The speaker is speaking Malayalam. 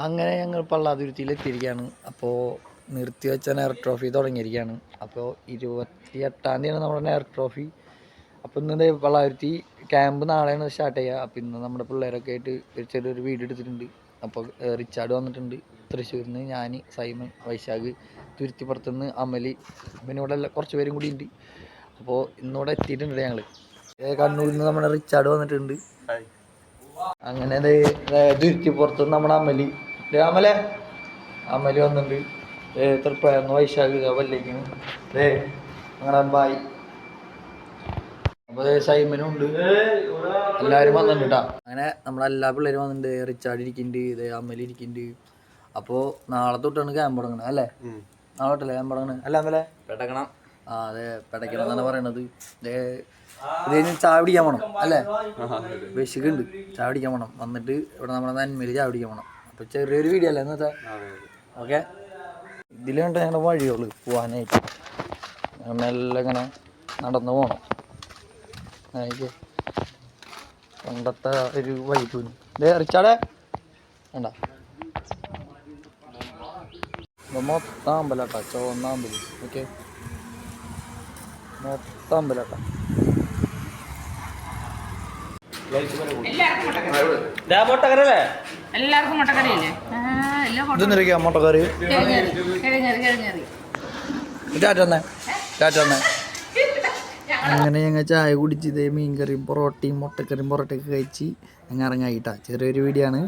അങ്ങനെ ഞങ്ങൾ പള്ളാതുരുത്തിയിൽ എത്തിയിരിക്കുകയാണ് അപ്പോൾ നിർത്തിവെച്ച നെയർ ട്രോഫി തുടങ്ങിയിരിക്കുകയാണ്. അപ്പോൾ ഇരുപത്തി എട്ടാം തീയതിയാണ് നമ്മുടെ നെയർ ട്രോഫി അപ്പോൾ ഇന്ന് പള്ള പള്ളാതുരുത്തി ക്യാമ്പ് നാളെയാണ് സ്റ്റാർട്ട് ചെയ്യുക. അപ്പോൾ ഇന്ന് നമ്മുടെ പിള്ളേരൊക്കെ ആയിട്ട് ഒരു ചെറിയൊരു വീഡിയോ എടുത്തിട്ടുണ്ട്. അപ്പോൾ റിച്ചാർഡ് വന്നിട്ടുണ്ട്. തൃശ്ശൂരിൽ നിന്ന് ഞാൻ സൈമൺ വൈശാഖ് തുരുത്തിപ്പുറത്ത് നിന്ന് അമലി പിന്നെ ഇവിടെ കുറച്ച് പേരും കൂടി ഉണ്ട്. അപ്പോൾ ഇന്നിവിടെ എത്തിയിട്ടുണ്ട് ഞങ്ങൾ കണ്ണൂരിൽ നിന്ന് നമ്മുടെ റിച്ചാർഡ് വന്നിട്ടുണ്ട്. അങ്ങനെ ദേ തുരുത്തിപ്പുറത്ത് നമ്മുടെ അമലി. അമലേ. അമലെ വന്നിട്ടുണ്ട് ദേ തൃപ്പയർന്ന് വൈശാഖ് വല്ലേക്കും ദേ അങ്ങനെ ബായി. അപ്പോൾ സൈമനും ഉണ്ട്. എല്ലാവരും വന്നിട്ടുണ്ട് കേട്ടോ അങ്ങനെ നമ്മളെല്ലാ പിള്ളേരും വന്നിട്ടുണ്ട് റിച്ചാർഡ് ഇരിക്കുന്നുണ്ട് ദേ അമലി ഇരിക്കുന്നുണ്ട് അപ്പോൾ നാളെ തൊട്ടാണ് ക്യാമ്പ് തുടങ്ങണത് അല്ലേ? നാളെ തൊട്ടല്ലേ ക്യാമ്പ് തുടങ്ങണത്? അല്ല അമലെ. പെടക്കണം ആ അതെ പിടയ്ക്കണം എന്നാണ് പറയണത്. ദേ ഇത് കഴിഞ്ഞ് ചായ പിടിക്കാൻ പോണം അല്ലേ? വിശക്കുണ്ട് ചായ പിടിക്കാൻ പോണം. വന്നിട്ട് ഇവിടെ നമ്മുടെ നന്മയിൽ ചായ പിടിക്കാൻ പോണം. അപ്പോൾ ചെറിയൊരു വീഡിയോ അല്ലേ ഇന്നത്തെ? ഓക്കെ. ഇതിൽ കണ്ട ഞങ്ങളുടെ വഴിയുള്ളു പോവാനായിട്ട്? മെല്ലെ ഇങ്ങനെ നടന്നു പോകണം എനിക്ക് പണ്ടത്തെ ഒരു വൈബ് ദേ റിച്ചാടേ. വേണ്ട ഇത് മൊത്തം അമ്പലാട്ടാ ചുവന്ന അമ്പലം. ഓക്കെ. മൊത്തം വിലക്കാം എല്ലാവർക്കും മുട്ടക്കറിയില്ലേ? ഇതൊന്നിരിക്കുക മുട്ടക്കറി? അങ്ങനെ ഞങ്ങൾ ചായ കുടിച്ച് ഇതേ മീൻകറിയും പൊറോട്ടയും മുട്ടക്കറിയും പൊറോട്ടയൊക്കെ കഴിച്ച് ഞങ്ങൾ ഇറങ്ങായിട്ടാ. ചെറിയൊരു വീഡിയോ ആണ്.